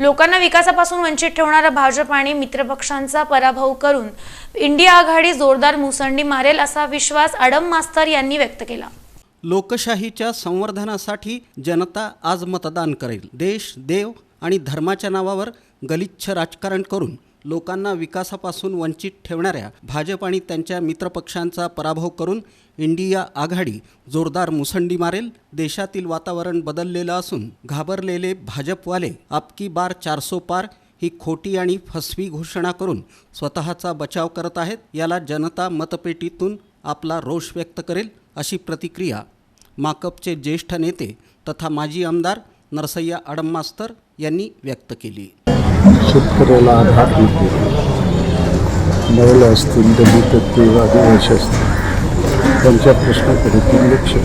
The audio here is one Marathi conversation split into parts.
लोकांना विकासापासून वंचित ठेवणारा भाजप आणि मित्रपक्षांचा पराभव करून इंडिया आघाडी जोरदार मुसंडी मारेल असा विश्वास आडम मास्तर यांनी व्यक्त केला. लोकशाहीच्या संवर्धनासाठी जनता आज मतदान करेल. देश देव आणि धर्माच्या नावावर गलिच्छ राजकारण करून लोकांना विकासापासून वंचित ठेवणाऱ्या भाजप आणि त्यांच्या मित्रपक्षांचा पराभव करून इंडिया आघाडी जोरदार मुसंडी मारेल देशातील वातावरण बदललेलं असून घाबरलेले भाजपवाले आपकी बार चारसो पार ही खोटी आणि फसवी घोषणा करून स्वतःचा बचाव करत आहेत याला जनता मतपेटीतून आपला रोष व्यक्त करेल अशी प्रतिक्रिया माकपचे ज्येष्ठ नेते तथा माजी आमदार नरसय्या आडममास्तर यांनी व्यक्त केली. शेतकऱ्याला आधार मिळतो महिला असतील दलित आदिवासी असतील त्यांच्या प्रश्नाकडे करतो.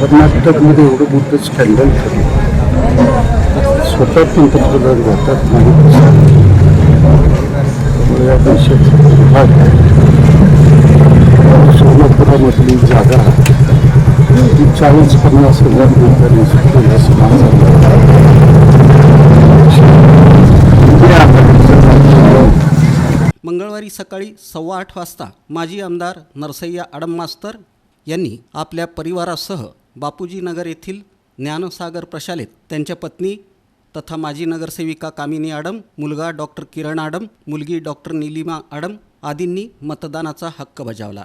कर्नाटकमध्ये एवढं मोठं स्कॅन्डल ठरलं. स्वतः पंतप्रधान जातात देशाचा सोलापुरामधली जागा ती चाळीस पन्नास हज़ार लोकांनी मंगळवारी सकाळी सव्वा आठ वाजता माजी आमदार नरसय्या आडम मास्तर यांनी आपल्या परिवारासह बापूजी नगर येथील ज्ञानसागर प्रशालेत त्यांच्या पत्नी तथा माजी नगरसेविका कामिनी आडम मुलगा डॉक्टर किरण आडम मुलगी डॉक्टर निलिमा आडम आदींनी मतदानाचा हक्क बजावला.